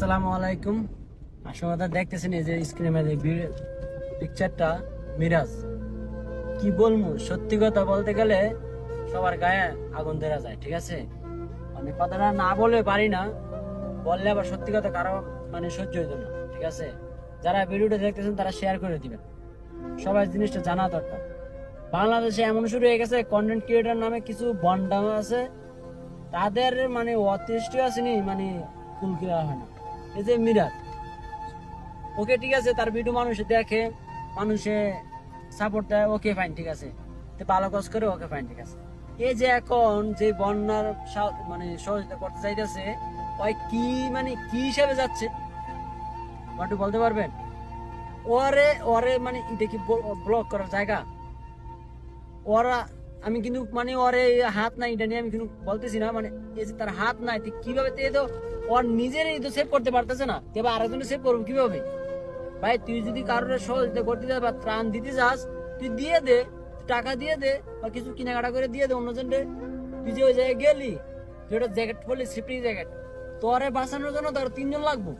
আসসালামু আলাইকুম। আসলে দেখতেছেন এই যে স্ক্রিনে পিকচারটা মিরাজ। কি বলব, সত্যি কথা বলতে গেলে সবার গায়ে আগুন ধরা যায়, ঠিক আছে? মানে কথাটা না বলে পারি না, বললে আবার সত্যি কথা কারও মানে সহ্য হইতো না, ঠিক আছে? যারা ভিডিওটা দেখতেছেন তারা শেয়ার করে দিবেন। সবাই জিনিসটা জানা দরকার। বাংলাদেশে এমন শুরু হয়ে গেছে কন্টেন্ট ক্রিয়েটার নামে কিছু বন্ডাম আছে। তাদের মানে অতিষ্ঠ আসেনি মানে কুল দেওয়া হয় না। এই যে মিরাজ। ওকে ঠিক আছে, তার ভিডিও মানুষে দেখে, মানুষে সাপোর্ট দেয়, ওকে ফাইন ঠিক আছে। ভালো কাজ করে, ওকে ফাইন ঠিক আছে। এই যে এখন যে বন্যার মানে সহযোগিতা করতে চাইতেছে, ওই কি মানে কি হিসাবে যাচ্ছে? একটু বলতে পারবেন? ওরে ওরে মানে এটা কি ব্লক করার জায়গা? ওরা আমি কিন্তু মানে ওরে হাত নাই, এটা নিয়ে আমি কিন্তু বলতেছি না মানে এই যে তার হাত নাই কীভাবে তুই তো ওর নিজেরই তো সেভ করতে পারতেছে না এবার আরেকজনে সেভ করব কীভাবে? ভাই, তুই যদি কারোর সহযোগিতা করতে যাস বা ত্রাণ দিতে যাস, তুই দিয়ে দে, টাকা দিয়ে দে, বা কিছু কেনাকাটা করে দিয়ে দে অন্যজনকে। তুই যে ওই জায়গায় গেলি, তুই একটা জ্যাকেট পরলি সিফটি জ্যাকেট তোরে বাঁচানোর জন্য তোর তিনজন লাগবো।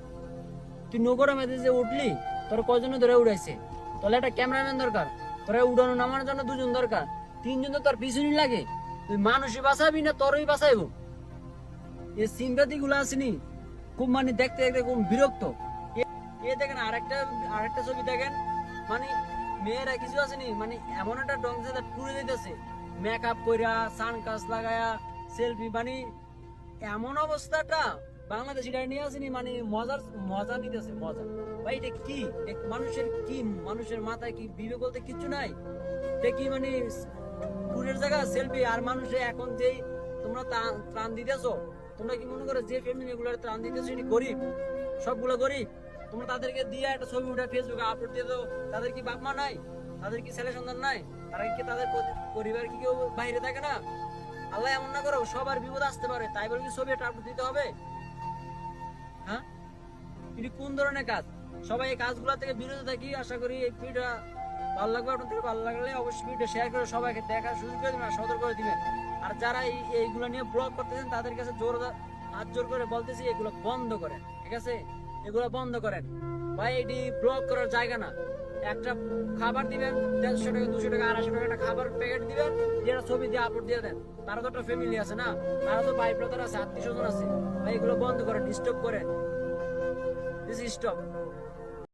তুই নৌকোটা মেঝে যে উঠলি, তোর কয়জনে ধরে উড়াইছে? তাহলে একটা ক্যামেরাম্যান দরকার। তোরা উড়ানো, নামানোর জন্য দুজন দরকার। তিনজন তো তোর পিছনই লাগে। তুই মানুষই বাঁচাবি না তোরই বাঁচাইবো। এই সিম্পাতি গুলো আসেনি খুব মানে দেখতে দেখতে খুব বিরক্ত। এ- দেখেন আরেকটা আরেকটা ছবি দেখেন। মানে মেয়েরা কিছু আসেনি মানে এমন একটা ডং দিতেছে সেলফি মানে এমন অবস্থাটা বাংলাদেশ এটা নিয়ে আসেনি মানে মজার মজা নিতেছে, মজা। ভাই, এটা কি? মানুষের কি, মানুষের মাথায় কি বিবেক বলতে কিচ্ছু নাই? এটা কি মানে টুরের জায়গা সেলফি আর মানুষে এখন যেই তোমরা ত্রাণ দিতেছো, তোমরা কি মনে করো যে ফ্যামিলি গুলো ত্রাণ দিতেছো এটি গরিব? সবগুলো গরিব। তোমরা তাদেরকে দিয়ে একটা ছবি উঠে ফেসবুকে আপলোড দিয়ে দাও। তাদের কি বাপ মা নাই? তাদের কি ছেলে সন্তান নাই? তারা কি তাদের পরিবার কি কেউ বাইরে থাকে না? আল্লাহ এমন না করো সবার বিপদ আসতে পারে। তাই বলে কি ছবি একটা আপলোড দিতে হবে? হ্যাঁ? এটি কোন ধরনের কাজ? সবাই এই কাজগুলো থেকে বিরত থাকি, আশা করি এই ভিডিওটা ভালো লাগবে আপনার থেকে, ভালো লাগলে অবশ্যই ভিডিও শেয়ার করে সবাইকে দেখার সুযোগ করে দিবেন সতর্ক করে দিবেন। আর যারা এই, এইগুলো নিয়ে ব্লগ করতেছেন, তাদের কাছে জোর হাত জোর করে বলতেছি, এগুলো বন্ধ করেন, ঠিক আছে? এগুলো বন্ধ করেন। ভাই, এটি ব্লগ করার জায়গা না। একটা খাবার দিবেন, দেড়শো টাকা, দুশো টাকা, আড়াইশো টাকা, একটা খাবার প্যাকেট দিবেন যেটা ছবি দিয়ে আপলোড দিয়ে দেন। তারা তো একটা ফ্যামিলি আছে না? তারা তো ভাই ব্রাদার আছে, আত্মীয় স্বজন আছে। ভাই, এগুলো বন্ধ করেন স্টপ করেন। This stop